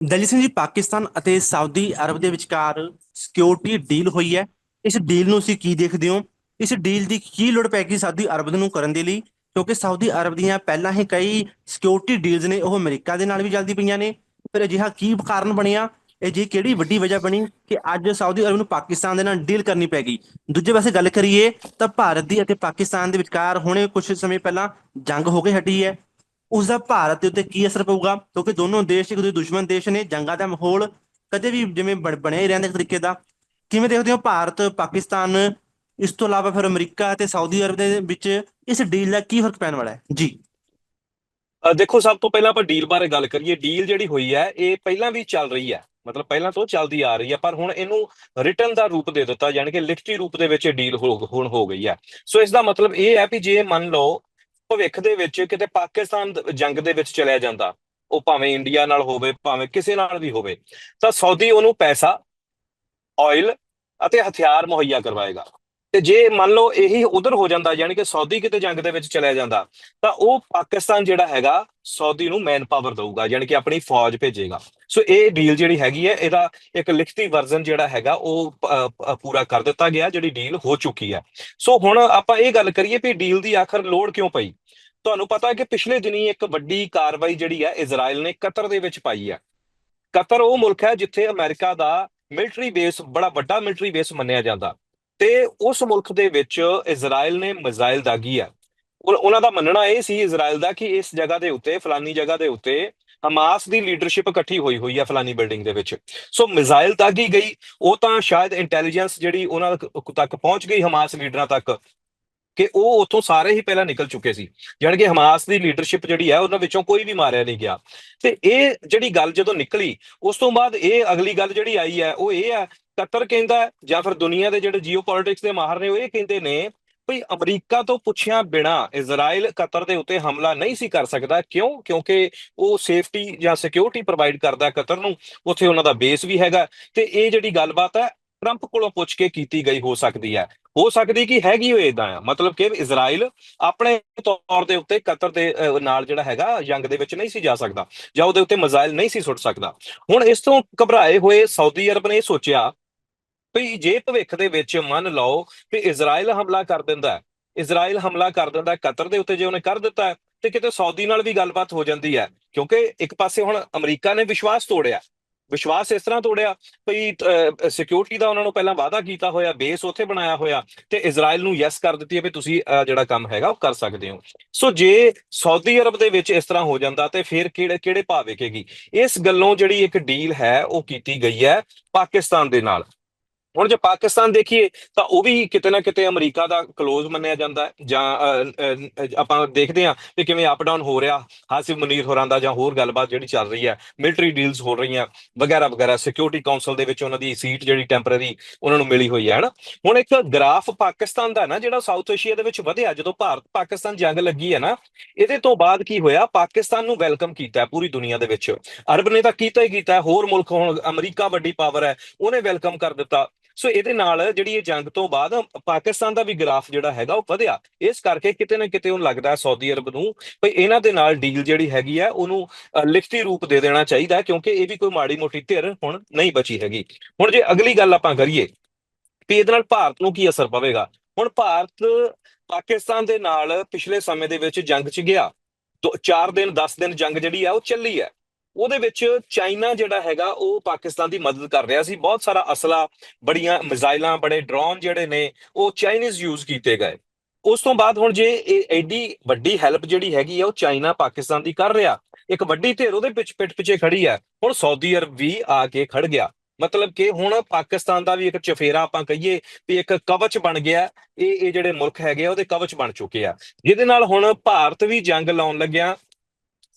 ਦਲੀ ਸਿੰਘ ਜੀ, ਪਾਕਿਸਤਾਨ ਅਤੇ Saudi Arab ਦੇ ਵਿਚਕਾਰ ਸਿਕਿਉਰਿਟੀ ਡੀਲ ਹੋਈ ਹੈ। ਇਸ ਡੀਲ ਨੂੰ ਤੁਸੀਂ ਕੀ ਦੇਖਦੇ ਹੋ? ਇਸ ਡੀਲ ਦੀ ਕੀ ਲੋੜ ਪੈ ਗਈ ਸਾਊਦੀ ਅਰਬ ਨੂੰ ਕਰਨ ਦੇ ਲਈ? ਕਿਉਂਕਿ ਸਾਊਦੀ ਅਰਬ ਦੀਆਂ ਪਹਿਲਾਂ ਹੀ ਕਈ ਸਿਕਿਉਰਿਟੀ ਡੀਲਸ ਨੇ, ਉਹ ਅਮਰੀਕਾ ਦੇ ਨਾਲ ਵੀ ਜਲਦੀ ਪਈਆਂ ਨੇ। ਫਿਰ ਅਜਿਹਾ ਕੀ ਕਾਰਨ ਬਣਿਆ? ਇਹ ਜੀ ਕਿਹੜੀ ਵੱਡੀ ਵਜ੍ਹਾ ਬਣੀ ਕਿ ਅੱਜ ਸਾਊਦੀ ਅਰਬ ਨੂੰ ਪਾਕਿਸਤਾਨ ਦੇ ਨਾਲ ਡੀਲ ਕਰਨੀ ਪੈ ਗਈ? ਦੂਜੇ ਪਾਸੇ ਗੱਲ ਕਰੀਏ ਤਾਂ ਭਾਰਤ ਦੀ ਅਤੇ ਪਾਕਿਸਤਾਨ ਦੇ ਵਿਚਕਾਰ ਹੁਣੇ ਕੁਝ ਸਮੇਂ ਪਹਿਲਾਂ ਜੰਗ ਹੋ ਕੇ ਹਟੀ ਹੈ। ਉਸ ਦਾ ਭਾਰਤ ਦੇ ਉੱਤੇ ਕੀ ਅਸਰ ਪਊਗਾ? ਕਿਉਂਕਿ ਦੋਨੋਂ ਦੇਸ਼ ਇੱਕ ਦੂਜੇ ਦੁਸ਼ਮਣ ਦੇਸ਼ ਨੇ, ਜੰਗਾਂ ਦਾ ਮਾਹੌਲ ਕਦੇ ਵੀ ਜਿਵੇਂ ਬਣ- ਬਣਿਆ ਹੀ ਰਹਿੰਦਾ ਇੱਕ ਤਰੀਕੇ ਦਾ। ਕਿਵੇਂ ਦੇਖਦੇ ਹੋ ਭਾਰਤ, ਪਾਕਿਸਤਾਨ, ਇਸ ਤੋਂ ਇਲਾਵਾ ਫਿਰ ਅਮਰੀਕਾ ਤੇ ਸਾਊਦੀ ਅਰਬ ਦੇ ਵਿੱਚ ਇਸ ਡੀਲ ਦਾ ਕੀ ਫ਼ਰਕ ਪੈਣ ਵਾਲਾ ਹੈ? ਜੀ। ਦੇਖੋ, ਸਭ ਤੋਂ ਪਹਿਲਾਂ ਆਪਾਂ ਡੀਲ ਬਾਰੇ ਗੱਲ ਕਰੀਏ। ਡੀਲ ਜਿਹੜੀ ਹੋਈ ਹੈ, ਇਹ ਪਹਿਲਾਂ ਵੀ ਚੱਲ ਰਹੀ ਹੈ। ਮਤਲਬ ਪਹਿਲਾਂ ਤੋਂ ਚੱਲਦੀ ਆ ਰਹੀ ਹੈ, ਪਰ ਹੁਣ ਇਹਨੂੰ ਰਿਟਰਨ ਦਾ ਰੂਪ ਦੇ ਦਿੱਤਾ, ਯਾਨੀ ਕਿ ਲਿਖਤੀ ਰੂਪ ਦੇ ਵਿੱਚ ਇਹ ਡੀਲ ਹੋ- ਹੁਣ ਹੋ ਗਈ ਹੈ। ਸੋ ਇਸ ਦਾ ਮਤਲਬ ਇਹ ਹੈ ਵੀ ਜੇ ਮੰਨ ਲਓ ਭਵਿੱਖ ਦੇ ਵਿੱਚ ਕਿਤੇ ਪਾਕਿਸਤਾਨ ਜੰਗ ਦੇ ਵਿੱਚ ਚਲਿਆ ਜਾਂਦਾ। ਉਹ ਭਾਵੇਂ ਇੰਡੀਆ ਨਾਲ ਹੋਵੇ, ਭਾਵੇਂ ਕਿਸੇ ਨਾਲ ਵੀ ਹੋਵੇ, ਤਾਂ ਸਾਊਦੀ ਉਹਨੂੰ ਪੈਸਾ ਆਇਲ ਅਤੇ ਹਥਿਆਰ ਮੁਹੱਈਆ ਕਰਵਾਏਗਾ। ਤੇ ਜੇ ਮੰਨ ਲਓ ਇਹੀ ਉਧਰ ਹੋ ਜਾਂਦਾ, ਯਾਨੀ ਕਿ ਸਾਊਦੀ ਕਿਤੇ ਜੰਗ ਦੇ ਵਿੱਚ ਚਲਿਆ ਜਾਂਦਾ, ਤਾਂ ਉਹ ਪਾਕਿਸਤਾਨ ਜਿਹੜਾ ਹੈਗਾ ਸਾਊਦੀ ਨੂੰ ਮੈਨ ਪਾਵਰ ਦਊਗਾ, ਯਾਨੀ ਕਿ ਆਪਣੀ ਫੌਜ ਭੇਜੇਗਾ। ਸੋ ਇਹ ਡੀਲ ਜਿਹੜੀ ਹੈਗੀ ਹੈ, ਇਹਦਾ ਇੱਕ ਲਿਖਤੀ ਵਰਜ਼ਨ ਜਿਹੜਾ ਹੈਗਾ, ਉਹ ਪੂਰਾ ਕਰ ਦਿੱਤਾ ਗਿਆ, ਜਿਹੜੀ ਡੀਲ ਹੋ ਚੁੱਕੀ ਹੈ। ਸੋ ਹੁਣ ਆਪਾਂ ਇਹ ਗੱਲ ਕਰੀਏ ਵੀ ਡੀਲ ਦੀ ਆਖਰ ਲੋੜ ਕਿਉਂ ਪਈ? ਤੁਹਾਨੂੰ ਪਤਾ ਹੈ ਕਿ ਪਿਛਲੇ ਦਿਨੀ ਇੱਕ ਵੱਡੀ ਕਾਰਵਾਈ ਜਿਹੜੀ ਹੈ ਇਜ਼ਰਾਈਲ ਨੇ ਕਤਰ ਦੇ ਵਿੱਚ ਪਾਈ ਹੈ। ਕਤਰ ਉਹ ਮੁਲਕ ਹੈ ਜਿੱਥੇ ਅਮਰੀਕਾ ਦਾ ਮਿਲਟਰੀ ਬੇਸ ਬੜਾ ਵੱਡਾ ਮਿਲਟਰੀ ਬੇਸ ਮੰਨਿਆ ਜਾਂਦਾ। ਤੇ ਉਸ ਮੁਲਕ ਦੇ ਵਿੱਚ ਇਜ਼ਰਾਈਲ ਨੇ ਮਿਜ਼ਾਈਲ ਦਾਗੀ ਹੈ ਉਹ- ਉਹਨਾਂ ਦਾ ਮੰਨਣਾ ਇਹ ਸੀ ਇਜ਼ਰਾਈਲ ਦਾ ਕਿ ਇਸ ਜਗ੍ਹਾ ਦੇ ਉੱਤੇ, ਫਲਾਨੀ ਜਗ੍ਹਾ ਦੇ ਉੱਤੇ ਹਮਾਸ ਦੀ ਲੀਡਰਸ਼ਿਪ ਇਕੱਠੀ ਹੋਈ ਹੋਈ ਹੈ ਫਲਾਨੀ ਬਿਲਡਿੰਗ ਦੇ ਵਿੱਚ। ਸੋ ਮਿਜ਼ਾਈਲ ਦਾਗੀ ਗਈ, ਉਹ ਤਾਂ ਸ਼ਾਇਦ ਇੰਟੈਲੀਜੈਂਸ ਜਿਹੜੀ ਉਹਨਾਂ ਤੱਕ ਪਹੁੰਚ ਗਈ ਹਮਾਸ ਲੀਡਰਾਂ ਤੱਕ ਕਿ ਉਹ ਉੱਥੋਂ ਸਾਰੇ ਹੀ ਪਹਿਲਾਂ ਨਿਕਲ ਚੁੱਕੇ ਸੀ। ਜਾਣੀ ਕਿ ਹਮਾਸ ਦੀ ਲੀਡਰਸ਼ਿਪ ਜਿਹੜੀ ਹੈ ਉਹਨਾਂ ਵਿੱਚੋਂ ਕੋਈ ਵੀ ਮਾਰਿਆ ਨਹੀਂ ਗਿਆ। ਤੇ ਇਹ ਜਿਹੜੀ ਗੱਲ ਜਦੋਂ ਨਿਕਲੀ, ਉਸ ਤੋਂ ਬਾਅਦ ਇਹ ਅਗਲੀ ਗੱਲ ਜਿਹੜੀ ਆਈ ਹੈ ਉਹ ਇਹ ਹੈ ਕਤਰ ਕਹਿੰਦਾ ਜਾਂ ਫਿਰ ਦੁਨੀਆ ਦੇ ਜਿਹੜੇ ਜੀਓਪੋਲਿਟਿਕਸ ਦੇ ਮਾਹਰ ਨੇ, ਉਹ ਇਹ ਕਹਿੰਦੇ ਨੇ ਭਈ ਅਮਰੀਕਾ ਤੋਂ ਪੁੱਛਿਆ ਬਿਨਾ ਇਜ਼ਰਾਈਲ ਕਤਰ ਦੇ ਉੱਤੇ ਹਮਲਾ ਨਹੀਂ ਸੀ ਕਰ ਸਕਦਾ। ਕਿਉਂ? ਕਿਉਂਕਿ ਉਹ ਸੇਫਟੀ ਜਾਂ ਸਿਕਿਉਰਿਟੀ ਪ੍ਰੋਵਾਈਡ ਕਰਦਾ ਕਤਰ ਨੂੰ। ਉੱਥੇ ਉਹਨਾਂ ਦਾ ਬੇਸ ਵੀ ਹੈਗਾ। ਤੇ ਇਹ ਜਿਹੜੀ ਗੱਲਬਾਤ ਹੈ ਟਰੰਪ ਕੋਲੋਂ ਪੁੱਛ ਕੇ ਕੀਤੀ ਗਈ, ਹੋ ਸਕਦੀ ਹੈ। ਹੋ ਸਕਦੀ ਕਿ ਹੈਗੀ ਹੋਏ ਇਦਾਂ ਆ? ਮਤਲਬ ਕਿ ਇਜ਼ਰਾਈਲ ਆਪਣੇ ਤੌਰ ਦੇ ਉੱਤੇ ਕਤਰ ਦੇ ਨਾਲ ਜਿਹੜਾ ਹੈਗਾ, ਜੰਗ ਦੇ ਵਿੱਚ ਨਹੀਂ ਸੀ ਜਾ ਸਕਦਾ। ਜਾਂ ਉਹਦੇ ਉੱਤੇ ਮਿਜ਼ਾਈਲ ਨਹੀਂ ਸੀ ਸੁੱਟ ਸਕਦਾ। ਹੁਣ ਇਸ ਤੋਂ ਘਬਰਾਏ ਹੋਏ ਸਾਊਦੀ ਅਰਬ ਨੇ ਇਹ ਸੋਚਿਆ ਵੀ ਜੇ ਭਵਿੱਖ ਦੇ ਵਿੱਚ ਮੰਨ ਲਓ ਕਿ ਇਜ਼ਰਾਈਲ ਹਮਲਾ ਕਰ ਦਿੰਦਾ ਹੈ, ਇਜ਼ਰਾਈਲ ਹਮਲਾ ਕਰ ਦਿੰਦਾ ਕਤਰ ਦੇ ਉੱਤੇ ਜੇ ਉਹਨੇ ਕਰ ਦਿੱਤਾ ਤੇ ਕਿਤੇ ਸਾਊਦੀ ਨਾਲ ਵੀ ਗੱਲਬਾਤ ਹੋ ਜਾਂਦੀ ਹੈ, ਕਿਉਂਕਿ ਇੱਕ ਪਾਸੇ ਹੁਣ ਅਮਰੀਕਾ ਨੇ ਵਿਸ਼ਵਾਸ ਤੋੜਿਆ, ਵਿਸ਼ਵਾਸ ਇਸ ਤਰ੍ਹਾਂ ਤੋੜਿਆ ਭਈ ਸਿਕਿਉਰਿਟੀ ਦਾ ਉਹਨਾਂ ਨੂੰ ਪਹਿਲਾਂ ਵਾਅਦਾ ਕੀਤਾ ਹੋਇਆ ਬੇਸ ਉੱਥੇ ਬਣਾਇਆ ਹੋਇਆ ਤੇ ਇਜ਼ਰਾਈਲ ਨੂੰ ਯੈਸ ਕਰ ਦਿੱਤੀ ਹੈ ਵੀ ਤੁਸੀਂ ਜਿਹੜਾ ਕੰਮ ਹੈਗਾ ਉਹ ਕਰ ਸਕਦੇ ਹੋ। ਸੋ ਜੇ ਸਾਊਦੀ ਅਰਬ ਦੇ ਵਿੱਚ ਇਸ ਤਰ੍ਹਾਂ ਹੋ ਜਾਂਦਾ ਤੇ ਫਿਰ ਕਿਹੜੇ ਕਿਹੜੇ ਭਾਅ ਵਿਕੇਗੀ? ਇਸ ਗੱਲੋਂ ਜਿਹੜੀ ਇੱਕ ਡੀਲ ਹੈ ਉਹ ਕੀਤੀ ਗਈ ਹੈ ਪਾਕਿਸਤਾਨ ਦੇ ਨਾਲ। ਹੁਣ ਜੇ ਪਾਕਿਸਤਾਨ ਦੇਖੀਏ, ਤਾਂ ਉਹ ਵੀ ਕਿਤੇ ਨਾ ਕਿਤੇ ਅਮਰੀਕਾ ਦਾ ক্লোਜ਼ ਮੰਨਿਆ ਜਾਂਦਾ ਜਾਂ ਆਪਾਂ ਦੇਖਦੇ ਹਾਂ ਕਿ ਕਿਵੇਂ ਅਪ ਡਾਊਨ ਹੋ ਰਿਹਾ, ਹਾਸਿਫ ਮਨੀਰ ਹੋਰਾਂ ਦਾ ਜਾਂ ਹੋਰ ਗੱਲਬਾਤ ਜਿਹੜੀ ਚੱਲ ਰਹੀ ਹੈ ਮਿਲਟਰੀ ਡੀਲਸ ਹੋ ਰਹੀਆਂ, ਵਗੈਰਾ ਵਗੈਰਾ ਸਿਕਿਉਰਿਟੀ ਕਾਉਂਸਲ ਦੇ ਵਿੱਚ ਉਹਨਾਂ ਦੀ ਸੀਟ ਜਿਹੜੀ ਟੈਂਪਰੇਰੀ ਉਹਨਾਂ ਨੂੰ ਮਿਲੀ ਹੋਈ ਹੈ, ਹਨਾ? ਹੁਣ ਇੱਕ ਗ੍ਰਾਫ ਪਾਕਿਸਤਾਨ ਦਾ ਨਾ, ਜਿਹੜਾ ਸਾਊਥ ਏਸ਼ੀਆ ਦੇ ਵਿੱਚ ਵਧਿਆ, ਜਦੋਂ ਭਾਰਤ, ਪਾਕਿਸਤਾਨ ਜੰਗ ਲੱਗੀ ਹੈ ਨਾ, ਇਹਦੇ ਤੋਂ ਬਾਅਦ ਕੀ ਹੋਇਆ, ਪਾਕਿਸਤਾਨ ਨੂੰ ਵੈਲਕਮ ਕੀਤਾ ਪੂਰੀ ਦੁਨੀਆ ਦੇ ਵਿੱਚ। ਅਰਬ ਨੇ ਤਾਂ ਕੀਤਾ ਹੀ ਕੀਤਾ ਹੋਰ ਮੁਲਕ ਹੁਣ ਅਮਰੀਕਾ ਵੱਡੀ ਪਾਵਰ ਹੈ, ਉਹਨੇ ਵੈਲਕਮ ਕਰ ਦਿੱਤਾ। ਸੋ ਇਹਦੇ ਨਾਲ ਜਿਹੜੀ ਇਹ ਜੰਗ ਤੋਂ ਬਾਅਦ ਪਾਕਿਸਤਾਨ ਦਾ ਵੀ ਗ੍ਰਾਫ ਜਿਹੜਾ ਹੈਗਾ ਉਹ ਵਧਿਆ। ਇਸ ਕਰਕੇ ਕਿਤੇ ਨਾ ਕਿਤੇ ਉਹਨੂੰ ਲੱਗਦਾ ਸਾਊਦੀ ਅਰਬ ਨੂੰ ਭਈ ਇਹਨਾਂ ਦੇ ਨਾਲ ਡੀਲ ਜਿਹੜੀ ਹੈਗੀ ਹੈ, ਉਹਨੂੰ ਲਿਖਤੀ ਰੂਪ ਦੇ ਦੇਣਾ ਚਾਹੀਦਾ ਕਿਉਂਕਿ ਇਹ ਵੀ ਕੋਈ ਮਾੜੀ ਮੋਟੀ ਧਿਰ ਹੁਣ ਨਹੀਂ ਬਚੀ ਹੈਗੀ। ਹੁਣ ਜੇ ਅਗਲੀ ਗੱਲ ਆਪਾਂ ਕਰੀਏ ਵੀ ਇਹਦੇ ਨਾਲ ਭਾਰਤ ਨੂੰ ਕੀ ਅਸਰ ਪਵੇਗਾ? ਹੁਣ ਭਾਰਤ ਪਾਕਿਸਤਾਨ ਦੇ ਨਾਲ ਪਿਛਲੇ ਸਮੇਂ ਦੇ ਵਿੱਚ ਜੰਗ 'ਚ ਗਿਆ। ਦੋ 4 ਦਿਨ 10 ਦਿਨ ਜੰਗ ਜਿਹੜੀ ਆ ਉਹ ਚੱਲੀ ਹੈ। ਉਹਦੇ ਵਿੱਚ ਚਾਈਨਾ ਜਿਹੜਾ ਹੈਗਾ, ਉਹ ਪਾਕਿਸਤਾਨ ਦੀ ਮਦਦ ਕਰ ਰਿਹਾ ਸੀ। ਬਹੁਤ ਸਾਰਾ ਅਸਲਾ, ਬੜੀਆਂ ਮਿਜ਼ਾਈਲਾਂ ਬੜੇ ਡਰੋਨ ਜਿਹੜੇ ਨੇ, ਉਹ ਚਾਈਨੀਜ਼ ਯੂਜ਼ ਕੀਤੇ ਗਏ। ਉਸ ਤੋਂ ਬਾਅਦ ਹੁਣ ਜੇ ਇਹ ਐਡੀ ਵੱਡੀ ਹੈਲਪ ਜਿਹੜੀ ਹੈਗੀ ਆ, ਉਹ ਚਾਈਨਾ ਪਾਕਿਸਤਾਨ ਦੀ ਕਰ ਰਿਹਾ। ਇੱਕ ਵੱਡੀ ਧਿਰ ਉਹਦੇ ਪਿੱਛ, ਪਿੱਠ ਪਿੱਛੇ ਖੜੀ ਹੈ ਹੁਣ ਸਾਊਦੀ ਅਰਬ ਵੀ ਆ ਕੇ ਖੜ ਗਿਆ। ਮਤਲਬ ਕਿ ਹੁਣ ਪਾਕਿਸਤਾਨ ਦਾ ਵੀ ਇੱਕ ਚਫੇਰਾ ਆਪਾਂ ਕਹੀਏ ਵੀ ਇੱਕ ਕਵਚ ਬਣ ਗਿਆ। ਇਹ ਇਹ ਜਿਹੜੇ ਮੁਲਕ ਹੈਗੇ ਆ, ਉਹਦੇ ਕਵਚ ਬਣ ਚੁੱਕੇ ਆ। ਜਿਹਦੇ ਨਾਲ ਹੁਣ ਭਾਰਤ ਵੀ ਜੰਗ ਲਾਉਣ ਲੱਗਿਆ।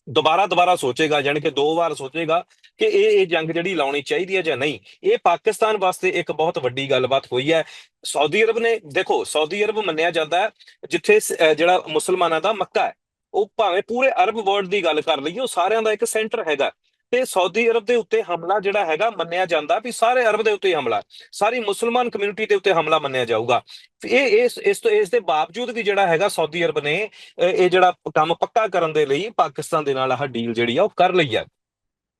ਦੁਬਾਰਾ ਦੁਬਾਰਾ ਸੋਚੇਗਾ ਯਾਨੀ ਕਿ ਦੋ ਵਾਰ ਸੋਚੇਗਾ ਕਿ ਇਹ ਇਹ ਜੰਗ ਜਿਹੜੀ ਲਾਉਣੀ ਚਾਹੀਦੀ ਹੈ ਜਾਂ ਨਹੀਂ। ਇਹ ਪਾਕਿਸਤਾਨ ਵਾਸਤੇ ਇੱਕ ਬਹੁਤ ਵੱਡੀ ਗੱਲਬਾਤ ਹੋਈ ਹੈ। ਸਾਊਦੀ ਅਰਬ ਨੇ, ਦੇਖੋ, ਸਾਊਦੀ ਅਰਬ ਮੰਨਿਆ ਜਾਂਦਾ ਹੈ, ਜਿੱਥੇ ਜਿਹੜਾ ਮੁਸਲਮਾਨਾਂ ਦਾ ਮੱਕਾ ਹੈ, ਉਹ ਭਾਵੇਂ ਪੂਰੇ ਅਰਬ ਵਰਲਡ ਦੀ ਗੱਲ ਕਰ ਲਈਏ, ਉਹ ਸਾਰਿਆਂ ਦਾ ਇੱਕ ਸੈਂਟਰ ਹੈਗਾ। ਤੇ ਸਾਊਦੀ ਅਰਬ ਦੇ ਉੱਤੇ ਹਮਲਾ ਜਿਹੜਾ ਹੈਗਾ ਮੰਨਿਆ ਜਾਂਦਾ ਵੀ ਸਾਰੇ ਅਰਬ ਦੇ ਉੱਤੇ ਹੀ ਹਮਲਾ। ਸਾਰੀ ਮੁਸਲਮਾਨ ਕਮਿਊਨਿਟੀ ਦੇ ਉੱਤੇ ਹਮਲਾ ਮੰਨਿਆ ਜਾਊਗਾ। ਇਹ ਇਸ ਇਸ ਤੋਂ ਇਸ ਦੇ ਬਾਵਜੂਦ ਵੀ ਜਿਹੜਾ ਹੈਗਾ ਸਾਊਦੀ ਅਰਬ ਨੇ ਇਹ ਜਿਹੜਾ ਕੰਮ ਪੱਕਾ ਕਰਨ ਦੇ ਲਈ ਪਾਕਿਸਤਾਨ ਦੇ ਨਾਲ ਆਹ ਡੀਲ ਜਿਹੜੀ ਆ ਉਹ ਕਰ ਲਈ ਹੈ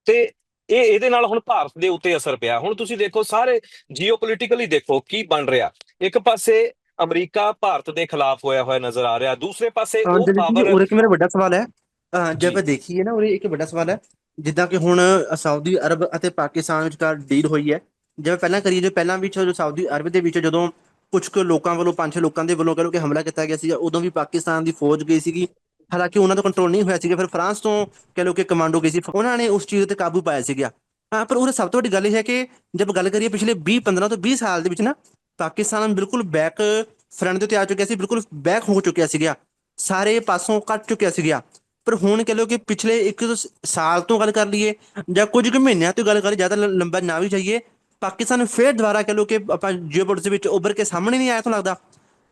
ਤੇ ਇਹ ਇਹਦੇ ਨਾਲ ਹੁਣ ਭਾਰਤ ਦੇ ਉੱਤੇ ਅਸਰ ਪਿਆ। ਹੁਣ ਤੁਸੀਂ ਦੇਖੋ ਸਾਰੇ ਜੀਓਪੋਲਿਟਿਕਲੀ ਦੇਖੋ ਕੀ ਬਣ ਰਿਹਾ। ਇੱਕ ਪਾਸੇ ਅਮਰੀਕਾ ਭਾਰਤ ਦੇ ਖਿਲਾਫ ਹੋਇਆ ਹੋਇਆ ਨਜ਼ਰ ਆ ਰਿਹਾ। ਦੂਸਰੇ ਪਾਸੇ ਉਹ ਪਾਵਰ ਉਰੇ ਇੱਕ ਮੇਰਾ ਵੱਡਾ ਸਵਾਲ ਹੈ। ਜੇ ਜੀ। ਆਪਾਂ ਦੇਖੀਏ ਨਾ ਉਰੇ ਇੱਕ ਵੱਡਾ ਸਵਾਲ ਹੈ। ਜਿੱਦਾਂ ਕਿ ਹੁਣ ਸਾਊਦੀ ਅਰਬ ਅਤੇ ਪਾਕਿਸਤਾਨ ਵਿਚਕਾਰ ਡੀਲ ਹੋਈ ਹੈ। ਜਿਵੇਂ ਪਹਿਲਾਂ ਕਰੀਏ ਜੋ ਪਹਿਲਾਂ ਵਿੱਚ ਜੋ ਸਾਊਦੀ ਅਰਬ ਦੇ ਵਿੱਚ ਜਦੋਂ ਕੁਝ ਕੁ ਲੋਕਾਂ ਵੱਲੋਂ, ਪੰਜ ਛੇ ਲੋਕਾਂ ਦੇ ਵੱਲੋਂ ਕਹ ਲਓ ਕਿ ਹਮਲਾ ਕੀਤਾ ਗਿਆ ਸੀ ਉਦੋਂ ਵੀ ਪਾਕਿਸਤਾਨ ਦੀ ਫੌਜ ਗਈ ਸੀਗੀ। ਹਾਲਾਂਕਿ ਉਹਨਾਂ ਦਾ ਕੰਟਰੋਲ ਨਹੀਂ ਹੋਇਆ ਸੀਗਾ, ਫਿਰ ਫਰਾਂਸ ਤੋਂ ਕਹ ਲਓ ਕਿ ਕਮਾਂਡੋ ਗਈ ਸੀ। ਉਹਨਾਂ ਨੇ ਉਸ ਚੀਜ਼ ਤੇ ਕਾਬੂ ਪਾਇਆ ਸੀਗਾ। ਹਾਂ, ਪਰ ਉਹ ਸਭ ਤੋਂ ਵੱਡੀ ਗੱਲ ਇਹ ਹੈ ਕਿ ਜਦ ਗੱਲ ਕਰੀਏ ਪਿਛਲੇ 20 15 ਤੋਂ 20 ਸਾਲ ਦੇ ਵਿੱਚ ਨਾ, ਪਾਕਿਸਤਾਨ ਬਿਲਕੁਲ ਬੈਕ ਫਰੰਟ ਦੇ ਉੱਤੇ ਆ ਚੁੱਕਿਆ ਸੀ, ਬਿਲਕੁਲ ਬੈਕ ਹੋ ਚੁੱਕਿਆ ਸੀਗਾ। ਸਾਰੇ ਪਾਸੋਂ ਕੱਟ ਚੁੱਕਿਆ ਸੀਗਾ। ਪਰ ਹੁਣ ਕਹ ਲਓ ਕਿ ਪਿਛਲੇ ਇੱਕ ਸਾਲ ਤੋਂ ਗੱਲ ਕਰ ਲਈਏ ਜਾਂ ਕੁਝ ਕੁ ਮਹੀਨਿਆਂ ਤੋਂ ਗੱਲ ਕਰੀਏ ਜ਼ਿਆਦਾ ਲੰਬਾ ਨਾ ਵੀ ਜਾਈਏ, ਪਾਕਿਸਤਾਨ ਫਿਰ ਦੁਬਾਰਾ ਕਹ ਲਓ ਕਿ ਆਪਾਂ ਜੀਓਪੋਲਿਟਿਕਸ ਵਿੱਚ ਉੱਭਰ ਕੇ ਸਾਹਮਣੇ ਨਹੀਂ ਆਇਆ ਤੁਹਾਨੂੰ ਲੱਗਦਾ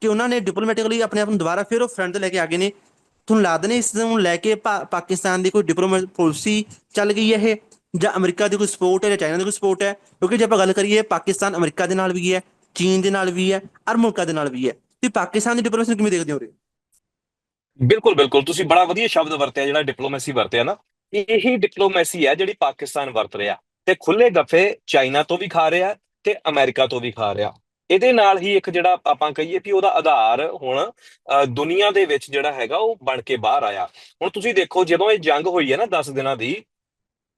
ਕਿ ਉਹਨਾਂ ਨੇ ਡਿਪਲੋਮੈਟਿਕਲੀ ਆਪਣੇ ਆਪ ਨੂੰ ਦੁਬਾਰਾ ਫਿਰ ਉਹ ਫਰੰਟ ਤੇ ਲੈ ਕੇ ਆ ਗਏ ਨੇ? ਤੁਹਾਨੂੰ ਲੱਗਦਾ ਨਹੀਂ ਇਸ ਨੂੰ ਲੈ ਕੇ ਪਾ- ਪਾਕਿਸਤਾਨ ਦੀ ਕੋਈ ਡਿਪਲੋਮੈਟ ਪਾਲਿਸੀ ਚੱਲ ਗਈ ਹੈ ਇਹ? ਜਾਂ ਅਮਰੀਕਾ ਦੀ ਕੋਈ ਸਪੋਰਟ ਹੈ ਜਾਂ ਚਾਈਨਾ ਦੀ ਕੋਈ ਸਪੋਰਟ ਹੈ? ਕਿਉਂਕਿ ਜੇ ਆਪਾਂ ਗੱਲ ਕਰੀਏ, ਪਾਕਿਸਤਾਨ ਅਮਰੀਕਾ ਦੇ ਨਾਲ ਵੀ ਹੈ, ਚੀਨ ਦੇ ਨਾਲ ਵੀ ਹੈ ਅਰ ਮੁਲਕਾਂ ਦੇ ਨਾਲ ਵੀ ਹੈ। ਤੇ ਪਾਕਿਸਤਾਨ ਦੀ ਡਿਪਲੋਮੈਸੀ ਕਿਵੇਂ ਦੇਖਦੇ ਹੋ ਰਹੇ ਬਿਲਕੁਲ ਬਿਲਕੁਲ। ਤੁਸੀਂ ਬੜਾ ਵਧੀਆ ਸ਼ਬਦ ਵਰਤਿਆ ਜਿਹੜਾ ਡਿਪਲੋਮੇਸੀ ਵਰਤਿਆ ਨਾ। ਇਹੀ ਡਿਪਲੋਮੇਸੀ ਹੈ ਜਿਹੜੀ ਪਾਕਿਸਤਾਨ ਵਰਤ ਰਿਹਾ। ਤੇ ਖੁੱਲੇ ਗੱਫੇ ਚਾਈਨਾ ਤੋਂ ਵੀ ਖਾ ਰਿਹਾ ਤੇ ਅਮਰੀਕਾ ਤੋਂ ਵੀ ਖਾ ਰਿਹਾ। ਇਹਦੇ ਨਾਲ ਹੀ ਇੱਕ ਜਿਹੜਾ ਆਪਾਂ ਕਹੀਏ ਕਿ ਉਹਦਾ ਆਧਾਰ ਹੁਣ ਅ, ਦੁਨੀਆ ਦੇ ਵਿੱਚ ਜਿਹੜਾ ਹੈਗਾ ਉਹ ਬਣ ਕੇ ਬਾਹਰ ਆਇਆ। ਹੁਣ ਤੁਸੀਂ ਦੇਖੋ ਜਦੋਂ ਇਹ ਜੰਗ ਹੋਈ ਹੈ ਨਾ 10 ਦਿਨਾਂ ਦੀ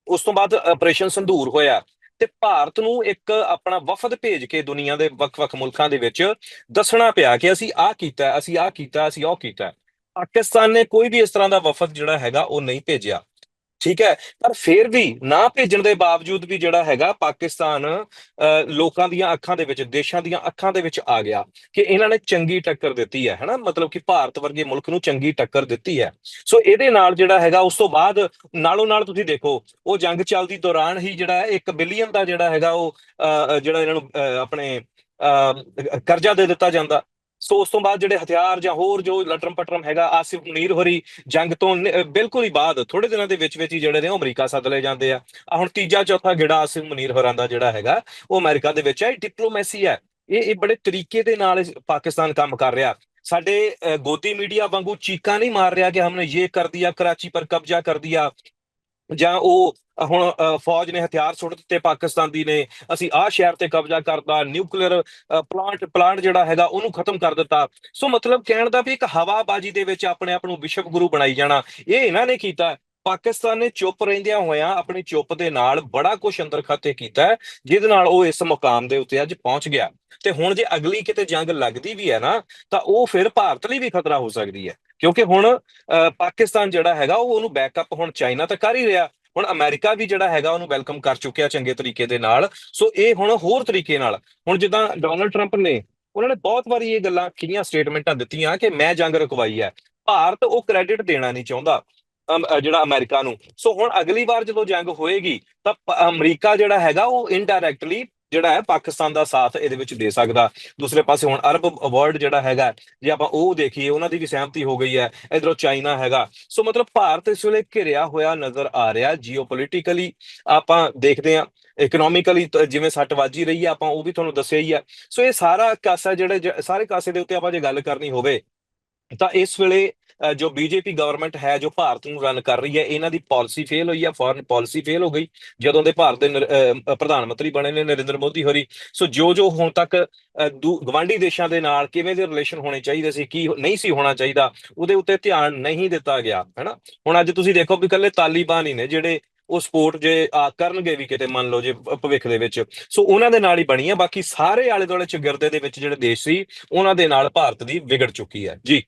ਉਸ ਤੋਂ ਬਾਅਦ ਆਪਰੇਸ਼ਨ ਸੰਧੂਰ ਹੋਇਆ। ਤੇ ਭਾਰਤ ਨੂੰ ਇੱਕ ਆਪਣਾ ਵਫਦ ਭੇਜ ਕੇ ਦੁਨੀਆ ਦੇ ਵੱਖ-ਵੱਖ ਮੁਲਕਾਂ ਦੇ ਵਿੱਚ ਦੱਸਣਾ ਪਿਆ ਕਿ ਅਸੀਂ ਆਹ ਕੀਤਾ ਅਸੀਂ ਆਹ ਕੀਤਾ ਅਸੀਂ ਉਹ ਕੀਤਾ। ਪਾਕਿਸਤਾਨ ਨੇ ਕੋਈ ਵੀ ਇਸ ਤਰ੍ਹਾਂ ਦਾ ਵਫਦ ਜਿਹੜਾ ਹੈਗਾ ਉਹ ਨਹੀਂ ਭੇਜਿਆ। ਠੀਕ ਹੈ? ਪਰ ਫਿਰ ਵੀ ਨਾ ਭੇਜਣ ਦੇ ਬਾਵਜੂਦ ਵੀ ਜਿਹੜਾ ਹੈਗਾ ਪਾਕਿਸਤਾਨ ਅ, ਲੋਕਾਂ ਦੀਆਂ ਅੱਖਾਂ ਦੇ ਵਿੱਚ ਦੇਸ਼ਾਂ ਦੀਆਂ ਅੱਖਾਂ ਦੇ ਵਿੱਚ ਆ ਗਿਆ ਕਿ ਇਹਨਾਂ ਨੇ ਚੰਗੀ ਟੱਕਰ ਦਿੱਤੀ ਹੈ ਹਨਾ? ਮਤਲਬ ਕਿ ਭਾਰਤ ਵਰਗੇ ਮੁਲਕ ਨੂੰ ਚੰਗੀ ਟੱਕਰ ਦਿੱਤੀ ਹੈ। ਸੋ ਇਹਦੇ ਨਾਲ ਜਿਹੜਾ ਹੈਗਾ ਉਸ ਤੋਂ ਬਾਅਦ ਨਾਲੋਂ ਨਾਲ ਤੁਸੀਂ ਦੇਖੋ ਉਹ ਜੰਗ ਚੱਲਦੀ ਦੌਰਾਨ ਹੀ ਜਿਹੜਾ ਹੈ 1 ਬਿਲੀਅਨ ਦਾ ਜਿਹੜਾ ਹੈਗਾ ਉਹ ਅ, ਜਿਹੜਾ ਇਹਨਾਂ ਨੂੰ ਆਪਣੇ ਅ, ਕਰਜ਼ਾ ਦੇ ਦਿੱਤਾ ਜਾਂਦਾ। ਸੋ ਉਸ ਤੋਂ ਬਾਅਦ ਜਿਹੜੇ ਹਥਿਆਰ ਜਾਂ ਹੋਰ ਜੋ ਲਟਰਮ ਪਟਰਮ ਹੈਗਾ, ਆਸਿਫ ਮੁਨੀਰ ਹੋਰੀ ਜੰਗ ਤੋਂ ਬਿਲਕੁਲ ਹੀ ਬਾਅਦ ਥੋੜੇ ਦਿਨਾਂ ਦੇ ਵਿੱਚ ਵਿੱਚ ਹੀ ਜਿਹੜੇ ਨੇ ਉਹ ਅਮਰੀਕਾ ਸੱਦ ਲਏ ਜਾਂਦੇ ਆ। ਆ ਹੁਣ ਤੀਜਾ ਚੌਥਾ ਗੇੜਾ ਆਸਿਫ ਮਨੀਰ ਹੋਰਾਂ ਦਾ ਜਿਹੜਾ ਹੈਗਾ, ਉਹ ਅਮਰੀਕਾ ਦੇ ਵਿੱਚ ਹੈ, ਇਹ ਡਿਪਲੋਮੇਸੀ ਹੈ। ਇਹ ਇਹ ਬੜੇ ਤਰੀਕੇ ਦੇ ਨਾਲ ਪਾਕਿਸਤਾਨ ਕੰਮ ਕਰ ਰਿਹਾ। ਸਾਡੇ ਗੋਦੀ ਮੀਡੀਆ ਵਾਂਗੂ ਚੀਕਾਂ ਨਹੀਂ ਮਾਰ ਰਿਹਾ ਕਿ ਹਮਨੇ ਇਹ ਕਰ ਦਿਆ, ਕਰਾਚੀ ਪਰ ਕਬਜ਼ਾ ਕਰ ਦਿਆ, ਜਾਂ ਉਹ ਹੁਣ ਅ, ਫੌਜ ਨੇ ਹਥਿਆਰ ਸੁੱਟ ਦਿੱਤੇ ਪਾਕਿਸਤਾਨ ਦੀ ਨੇ। ਅਸੀਂ ਆਹ ਸ਼ਹਿਰ ਤੇ ਕਬਜ਼ਾ ਕਰਤਾ ਨਿਊਕਲੀਅਰ ਪਲਾਂਟ ਪਲਾਂਟ ਜਿਹੜਾ ਹੈਗਾ ਉਹਨੂੰ ਖਤਮ ਕਰ ਦਿੱਤਾ। ਸੋ ਮਤਲਬ ਕਹਿਣ ਦਾ ਵੀ ਇੱਕ ਹਵਾਬਾਜੀ ਦੇ ਵਿੱਚ ਆਪਣੇ ਆਪ ਨੂੰ ਵਿਸ਼ਵ ਗੁਰੂ ਬਣਾਈ ਜਾਣਾ ਇਹ ਇਹਨਾਂ ਨੇ ਕੀਤਾ। ਪਾਕਿਸਤਾਨ ਨੇ ਚੁੱਪ ਰਹਿੰਦਿਆਂ ਹੋਇਆਂ ਆਪਣੀ ਚੁੱਪ ਦੇ ਨਾਲ ਬੜਾ ਕੁਝ ਅੰਦਰ ਖਾਤੇ ਕੀਤਾ ਜਿਹਦੇ ਨਾਲ ਉਹ ਇਸ ਮੁਕਾਮ ਦੇ ਉੱਤੇ ਅੱਜ ਪਹੁੰਚ ਗਿਆ। ਤੇ ਹੁਣ ਜੇ ਅਗਲੀ ਕਿਤੇ ਜੰਗ ਲੱਗਦੀ ਵੀ ਹੈ ਨਾ ਤਾਂ ਉਹ ਫਿਰ ਭਾਰਤ ਲਈ ਵੀ ਖਤਰਾ ਹੋ ਸਕਦੀ ਹੈ। ਕਿਉਂਕਿ ਹੁਣ ਅ, ਪਾਕਿਸਤਾਨ ਜਿਹੜਾ ਹੈਗਾ ਉਹ ਉਹਨੂੰ ਬੈਕਅਪ ਹੁਣ ਚਾਈਨਾ ਤਾਂ ਕਰ ਹੀ ਰਿਹਾ। ਹੁਣ ਅਮਰੀਕਾ ਵੀ ਜਿਹੜਾ ਹੈਗਾ ਉਹਨੂੰ ਵੈਲਕਮ ਕਰ ਚੁੱਕਿਆ ਚੰਗੇ ਤਰੀਕੇ ਦੇ ਨਾਲ। ਸੋ ਇਹ ਹੁਣ ਹੋਰ ਤਰੀਕੇ ਨਾਲ, ਹੁਣ ਜਿੱਦਾਂ ਡੋਨਲਡ ਟਰੰਪ ਨੇ, ਉਹਨਾਂ ਨੇ ਬਹੁਤ ਵਾਰੀ ਇਹ ਗੱਲਾਂ ਕਿਹੜੀਆਂ ਸਟੇਟਮੈਂਟਾਂ ਦਿੱਤੀਆਂ ਕਿ ਮੈਂ ਜੰਗ ਰੁਕਵਾਈ ਹੈ, ਭਾਰਤ ਉਹ ਕ੍ਰੈਡਿਟ ਦੇਣਾ ਨਹੀਂ ਚਾਹੁੰਦਾ ਜਿਹੜਾ ਅਮਰੀਕਾ ਨੂੰ। ਸੋ ਹੁਣ ਅਗਲੀ ਵਾਰ ਜਦੋਂ ਜੰਗ ਹੋਏਗੀ, ਤਾਂ ਅਮਰੀਕਾ ਜਿਹੜਾ ਹੈਗਾ ਉਹ ਇਨਡਾਇਰੈਕਟਲੀ ਜਿਹੜਾ ਹੈ ਪਾਕਿਸਤਾਨ ਦਾ ਸਾਥ ਇਹਦੇ ਵਿੱਚ ਦੇ ਸਕਦਾ। ਦੂਸਰੇ ਪਾਸੇ ਹੁਣ ਅਰਬ ਵਰਲਡ ਜਿਹੜਾ ਹੈਗਾ, ਜੇ ਆਪਾਂ ਉਹ ਦੇਖੀਏ, ਉਹਨਾਂ ਦੀ ਵੀ ਸਹਿਮਤੀ ਹੋ ਗਈ ਹੈ, ਇਧਰੋਂ ਚਾਈਨਾ ਹੈਗਾ। ਸੋ ਮਤਲਬ ਭਾਰਤ ਇਸ ਵੇਲੇ ਘਿਰਿਆ ਹੋਇਆ ਨਜ਼ਰ ਆ ਰਿਹਾ ਜੀਓਪੋਲਿਟਿਕਲੀ ਆਪਾਂ ਦੇਖਦੇ ਹਾਂ ਇਕਨੋਮਿਕਲੀ ਜਿਵੇਂ ਸੱਟ ਵੱਜੀ ਰਹੀ ਹੈ, ਆਪਾਂ ਉਹ ਵੀ ਤੁਹਾਨੂੰ ਦੱਸਿਆ ਹੀ ਹੈ। ਸੋ ਇਹ ਸਾਰਾ ਕਾਸਾ ਜਿਹੜੇ ਜ- ਸਾਰੇ ਕਾਸੇ ਦੇ ਉੱਤੇ ਆਪਾਂ ਜੇ ਗੱਲ ਕਰਨੀ ਹੋਵੇ ਤਾਂ ਇਸ ਵੇਲੇ ਅ, ਜੋ ਬੀਜੇਪੀ ਗਵਰਨਮੈਂਟ ਹੈ ਜੋ ਭਾਰਤ ਨੂੰ ਰਨ ਕਰ ਰਹੀ ਹੈ ਇਹਨਾਂ ਦੀ ਪਾਲਿਸੀ ਫੇਲ ਹੋਈ ਹੈ ਫੋਰਨ ਪਾਲਿਸੀ ਫੇਲ ਹੋ ਗਈ ਜਦੋਂ ਦੇ ਭਾਰਤ ਦੇ ਨਰ- ਪ੍ਰਧਾਨ ਮੰਤਰੀ ਬਣੇ ਨੇ ਨਰਿੰਦਰ ਮੋਦੀ ਹੋਰੀ। ਸੋ ਜੋ ਜੋ ਹੁਣ ਤੱਕ ਦੂ- ਗਵਾਂਢੀ ਦੇਸ਼ਾਂ ਦੇ ਨਾਲ ਕਿਵੇਂ ਦੇ ਰਿਲੇਸ਼ਨ ਹੋਣੇ ਚਾਹੀਦੇ ਸੀ ਕੀ ਨਹੀਂ ਸੀ ਹੋਣਾ ਚਾਹੀਦਾ ਉਹਦੇ ਉੱਤੇ ਧਿਆਨ ਨਹੀਂ ਦਿੱਤਾ ਗਿਆ ਹੈਨਾ? ਹੁਣ ਅੱਜ ਤੁਸੀਂ ਦੇਖੋ ਵੀ ਇਕੱਲੇ ਤਾਲਿਬਾਨ ਹੀ ਨੇ ਜਿਹੜੇ ਉਹ ਸਪੋਰਟ ਜੇ ਆ, ਕਰਨਗੇ ਵੀ ਕਿਤੇ ਮੰਨ ਲਓ ਜੇ ਭਵਿੱਖ ਦੇ ਵਿੱਚ। ਸੋ ਉਹਨਾਂ ਦੇ ਨਾਲ ਹੀ ਬਣੀ ਹੈ ਬਾਕੀ ਸਾਰੇ ਆਲੇ ਦੁਆਲੇ 'ਚ ਗਿਰਦੇ ਦੇ ਵਿੱਚ ਜਿਹੜੇ ਦੇਸ਼ ਸੀ ਉਹਨਾਂ ਦੇ ਨਾਲ ਭਾਰਤ ਦੀ ਵਿਗੜ ਚੁੱਕੀ ਹੈ। ਜੀ।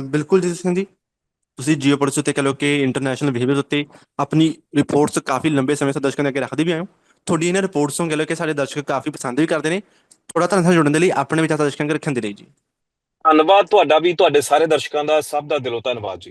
ਬਿਲਕੁਲ ਜੀ ਸਿੰਘ ਜੀ। ਤੁਸੀਂ ਜੀਓ ਪੋਲਿਸੀ ਉੱਤੇ ਕਹ ਲਓ ਕਿ ਇੰਟਰਨੈਸ਼ਨਲ ਬਿਹੇਵੀਅਰ ਉੱਤੇ ਆਪਣੀ ਰਿਪੋਰਟਸ ਕਾਫੀ ਲੰਬੇ ਸਮੇਂ ਤੋਂ ਦਰਸ਼ਕਾਂ ਦੇ ਅੱਗੇ ਰੱਖਦੇ ਵੀ ਆਏ ਹੋ। ਤੁਹਾਡੀ ਇਹਨਾਂ ਰਿਪੋਰਟਸ ਨੂੰ ਕਹ ਲਓ ਕਿ ਸਾਡੇ ਦਰਸ਼ਕ ਕਾਫੀ ਪਸੰਦ ਵੀ ਕਰਦੇ ਨੇ। ਥੋੜਾ ਧੰਨਵਾਦ ਨਾਲ ਜੁੜਨ ਦੇ ਲਈ ਆਪਣੇ ਵਿਚਾਰ ਦਰਸ਼ਕਾਂ ਅੱਗੇ ਰੱਖਣ ਦੇ ਲਈ ਜੀ। ਧੰਨਵਾਦ ਤੁਹਾਡਾ ਵੀ, ਤੁਹਾਡੇ ਸਾਰੇ ਦਰਸ਼ਕਾਂ ਦਾ, ਸਭ ਦਾ ਦਿਲੋਂ ਧੰਨਵਾਦ ਜੀ।